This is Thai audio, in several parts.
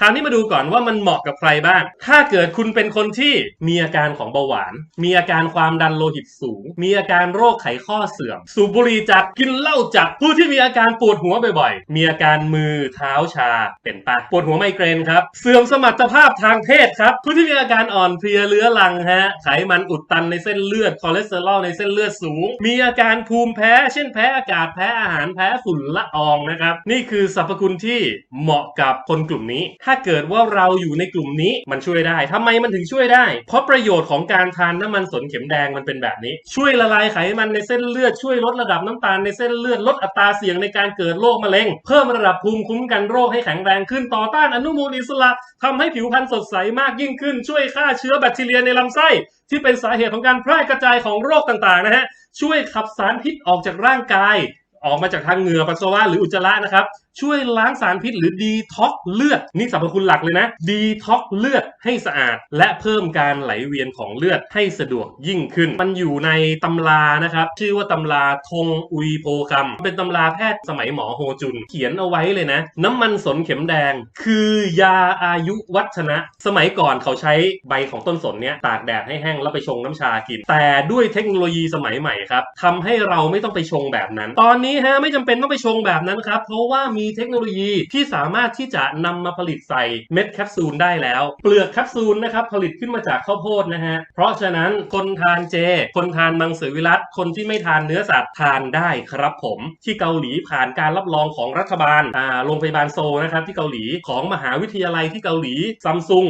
คราวนี้มาดูก่อนว่ามันเหมาะกับใครบ้าง ถ้าเกิดคุณเป็นคนที่มีอาการของเบาหวาน มีอาการความดันโลหิตสูง มีอาการโรคไขข้อเสื่อม สูบบุหรี่จัด กินเหล้าจัด ผู้ที่มีอาการปวดหัวบ่อยๆ มีอาการมือเท้าชา เป็นปะปวดหัวไมเกรนครับ เสื่อมสมรรถภาพทางเพศครับ ผู้ที่มีอาการอ่อนเพลียเรื้อรังฮะ ไขมันอุดตันในเส้นเลือด คอเลสเตอรอลในเส้นเลือดสูง มีอาการภูมิแพ้ เช่นแพ้อากาศ แพ้อาหาร แพ้ฝุ่นละอองนะครับ นี่คือสรรพคุณที่เหมาะกับคนกลุ่มนี้ถ้าเกิดว่าเราอยู่ในกลุ่มนี้มันช่วยได้ทำไมมันถึงช่วยได้ เพราะประโยชน์ของการทานน้ำมันสนเข็มแดงมันเป็นแบบนี้ ช่วยละลายไขมันในเส้นเลือดช่วยลดระดับน้ำตาลในเส้นเลือดลดอัตราเสี่ยงในการเกิดโรคมะเร็ง เพิ่มระดับภูมิคุ้มกันโรคให้แข็งแรงขึ้นต่อต้านอนุมูลอิสระทำให้ผิวพรรณสดใสมากยิ่งขึ้น ช่วยฆ่าเชื้อแบคทีเรียในลำไส้ที่เป็นสาเหตุของการแพร่กระจายของโรคต่างๆนะฮะช่วยขับสารพิษออกจากร่างกาย ออกมาจากทางเหงื่อปัสสาวะหรืออุจจาระนะครับ ช่วยล้างสารพิษหรือดีท็อกเลือด นี่สรรพคุณหลักเลยนะดีท็อกเลือดให้สะอาด และเพิ่มการไหลเวียนของเลือดให้สะดวกยิ่งขึ้น มันอยู่ในตำรานะครับ ชื่อว่าตำราทงอุยโพคัมเป็นตำราแพทย์สมัยหมอโฮจุน เขียนเอาไว้เลยนะ น้ำมันสนเข็มแดง คือยาอายุวัฒนะ สมัยก่อนเขาใช้ใบของต้นสนเนี้ยตากแดดให้แห้งแล้วไปชงน้ำชากิน แต่ด้วยเทคโนโลยีสมัยใหม่ครับทำให้เราไม่ต้องไปชงแบบนั้น ตอนนี้ฮะไม่จำเป็นต้องไปชงแบบนั้นครับ เพราะว่ามีเทคโนโลยีที่สามารถที่จะนำมาผลิตใส่เม็ดแคปซูลได้แล้ว เปลือกแคปซูลนะครับผลิตขึ้นมาจากข้าวโพดนะฮะเพราะฉะนั้นคนทานเจ คนทานมังสวิรัตคนที่ไม่ทานเนื้อสัตว์ทานได้ครับผมที่เกาหลีผ่านการรับรองของรัฐบาลอ่าโรงพยาบาลโซนะครับที่เกาหลีของมหาวิทยาลัยที่เกาหลีซัมซุง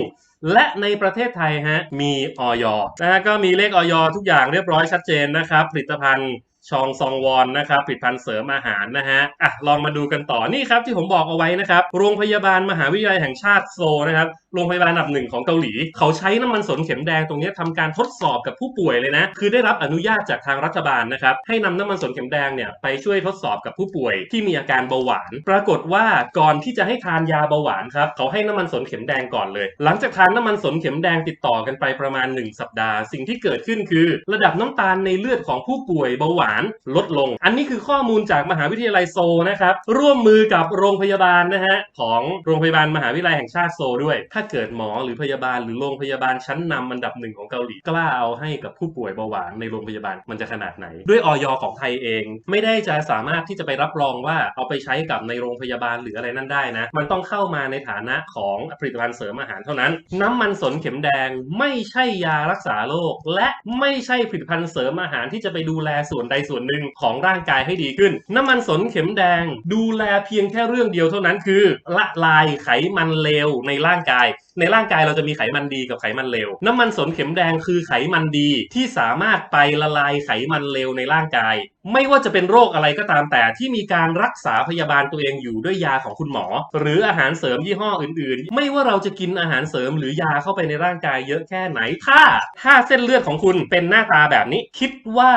และในประเทศไทยฮะมีออยนะฮะก็มีเลขออยทุกอย่างเรียบร้อยชัดเจนนะครับ ผลิตภัณฑ์ ชองซองวอนนะครับผลิตภัณฑ์เสริมอาหารนะฮะอะลองมาดูกันต่อนี่ครับที่ผมบอกเอาไว้นะครับโรงพยาบาลมหาวิทยาลัยแห่งชาติโซนะครับโรงพยาบาลอันดับหนึ่งของเกาหลี เขาใช้น้ำมันสนเข็มแดงตรงนี้ยทำการทดสอบกับผู้ป่วยเลยนะ คือได้รับอนุญาตจากทางรัฐบาลนะครับให้นำน้ำมันสนเข็มแดงเนี่ยไปช่วยทดสอบกับผู้ป่วยที่มีอาการเบาหวาน ปรากฏว่าก่อนที่จะให้ทานยาเบาหวานครับเขาให้น้ำมันสนเข็มแดงก่อนเลย หลังจากทานน้ำมันสนเข็มแดงติดต่อกันไปประมาณ 1 สัปดาห์ สิ่งที่เกิดขึ้นคือ ระดับน้ำตาลในเลือดของผู้ป่วยเบาหวานลดลง อันนี้คือข้อมูลจากมหาวิทยาลัยโซนะครับ ร่วมมือกับโรงพยาบาลนะฮะของโรงพยาบาลมหาวิทยาลัยแห่งชาติโซด้วย ถ้าเกิดหมอหรือพยาบาลหรือโรงพยาบาลชั้นนำอันดับหนึ่งของเกาหลีกล้าเอาให้กับผู้ป่วยเบาหวานในโรงพยาบาลมันจะขนาดไหน ด้วยออยของไทยเอง ไม่ได้จะสามารถที่จะไปรับรองว่าเอาไปใช้กับในโรงพยาบาลหรืออะไรนั่นได้นะ มันต้องเข้ามาในฐานะของผลิตภัณฑ์เสริมอาหารเท่านั้น น้ำมันสนเข็มแดงไม่ใช่ยารักษาโรคและไม่ใช่ผลิตภัณฑ์เสริมอาหารที่จะไปดูแลส่วนใดส่วนหนึ่งของร่างกายให้ดีขึ้น น้ำมันสนเข็มแดง ดูแลเพียงแค่เรื่องเดียวเท่านั้นคือ ละลายไขมันเลวในร่างกาย ในร่างกายเราจะมีไขมันดีกับไขมันเลวน้ำมันสนเข็มแดงคือไขมันดีที่สามารถไปละลายไขมันเลวในร่างกาย ไม่ว่าจะเป็นโรคอะไรก็ตามแต่ที่มีการรักษาพยาบาลตัวเองอยู่ด้วยยาของคุณหมอ หรืออาหารเสริมยี่ห้ออื่น ๆ ไม่ว่าเราจะกินอาหารเสริมหรือยาเข้าไปในร่างกายเยอะแค่ไหนถ้าถ้าเส้นเลือดของคุณเป็นหน้าตาแบบนี้ คิดว่า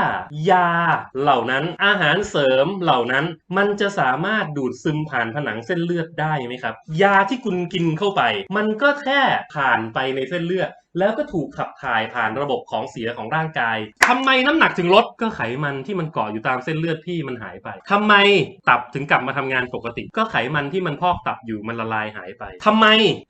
ยาเหล่านั้นอาหารเสริมเหล่านั้นมันจะสามารถดูดซึมผ่านผนังเส้นเลือดได้ไหมครับ ยาที่คุณกินเข้าไป มันก็แค่ค่ผ่านไปในเส้นเลือด แล้วก็ถูกขับถ่ายผ่านระบบของเสียของร่างกายทำไมน้ำหนักถึงลดก็ไขมันที่มันเกาะอยู่ตามเส้นเลือดพี่มันหายไปทำไมตับถึงกลับมาทำงานปกติ ก็ไขมันที่มันพอกตับอยู่มันละลายหายไปทำไม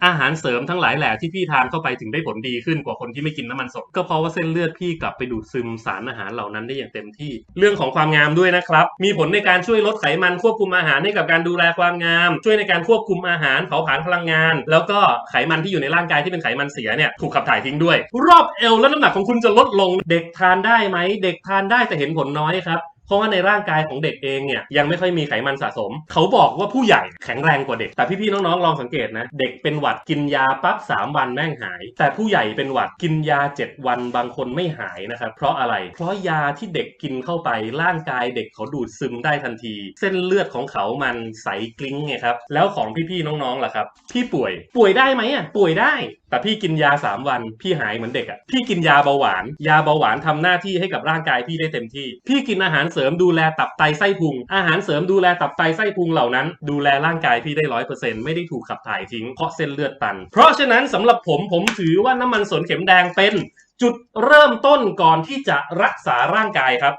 อาหารเสริมทั้งหลายแหล่ที่พี่ทานเข้าไปถึงได้ผลดีขึ้นกว่าคนที่ไม่กินน้ำมันสดก็เพราะว่าเส้นเลือดพี่กลับไปดูดซึมสารอาหารเหล่านั้นได้อย่างเต็มที่ เรื่องของความงามด้วยนะครับ มีผลในการช่วยลดไขมันควบคุมอาหารให้กับการดูแลความงาม ช่วยในการควบคุมอาหารเผาผลาญพลังงาน แล้วก็ไขมันที่อยู่ในร่างกายที่เป็นไขมันเสียเนี่ยถูกขับถ่ายทิ้งด้วย รอบเอวและน้ำหนักของคุณจะลดลงเด็กทานได้ไหม เด็กทานได้แต่เห็นผลน้อยครับเพราะว่าในร่างกายของเด็กเองเนี่ยยังไม่ค่อยมีไขมันสะสม เขาบอกว่าผู้ใหญ่แข็งแรงกว่าเด็ก แต่พี่ๆน้องๆลองสังเกตนะ เด็กเป็นหวัดกินยาปั๊บ3วันแม่งหาย แต่ผู้ใหญ่เป็นหวัดกินยา 7 วันบางคนไม่หายนะครับเพราะอะไร เพราะยาที่เด็กกินเข้าไปร่างกายเด็กเขาดูดซึมได้ทันที เส้นเลือดของเขามันใสกลิ้งไงครับแล้วของพี่ๆน้องๆล่ะครับ พี่ป่วยป่วยได้ไหมอะป่วยได้ แต่พี่กินยา3วันพี่หายเหมือนเด็กอะพี่กินยาเบาหวาน ยาเบาหวานทำหน้าที่ให้กับร่างกายพี่ได้เต็มที่ พี่กินอาหารเสริมดูแลตับไตไส้พุง อาหารเสริมดูแลตับไตไส้พุงเหล่านั้น ดูแลร่างกายพี่ได้ร้อยเปอร์เซ็นต์ไม่ได้ถูกขับถ่ายทิ้งเพราะเส้นเลือดตัน เพราะฉะนั้นสำหรับผมผมถือว่าน้ำมันสนเข็มแดงเป็น จุดเริ่มต้นก่อนที่จะรักษาร่างกายครับ